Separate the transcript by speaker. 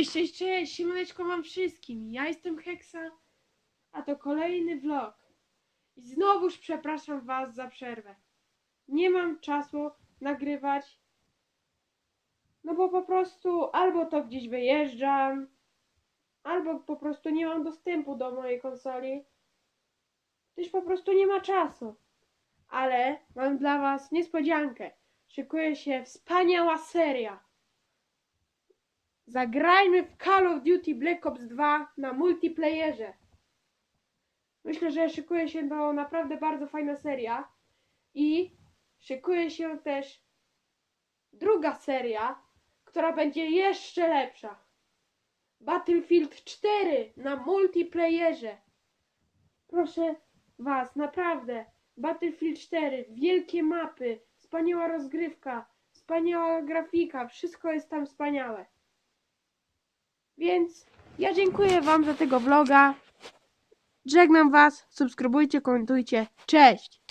Speaker 1: Cześć, cześć, cześć, siemaneczko wszystkim. Ja jestem Heksa, a to kolejny vlog. I znowuż przepraszam was za przerwę. Nie mam czasu nagrywać, no bo po prostu albo to gdzieś wyjeżdżam, albo po prostu nie mam dostępu do mojej konsoli, gdyż po prostu nie ma czasu. Ale mam dla was niespodziankę. Szykuje się wspaniała seria. Zagrajmy w Call of Duty Black Ops 2 na multiplayerze. Myślę, że szykuje się to naprawdę bardzo fajna seria i szykuje się też druga seria, która będzie jeszcze lepsza. Battlefield 4 na multiplayerze. Proszę Was, naprawdę. Battlefield 4, wielkie mapy, wspaniała rozgrywka, wspaniała grafika, wszystko jest tam wspaniałe. Więc ja dziękuję Wam za tego vloga. Żegnam Was, subskrybujcie, komentujcie. Cześć!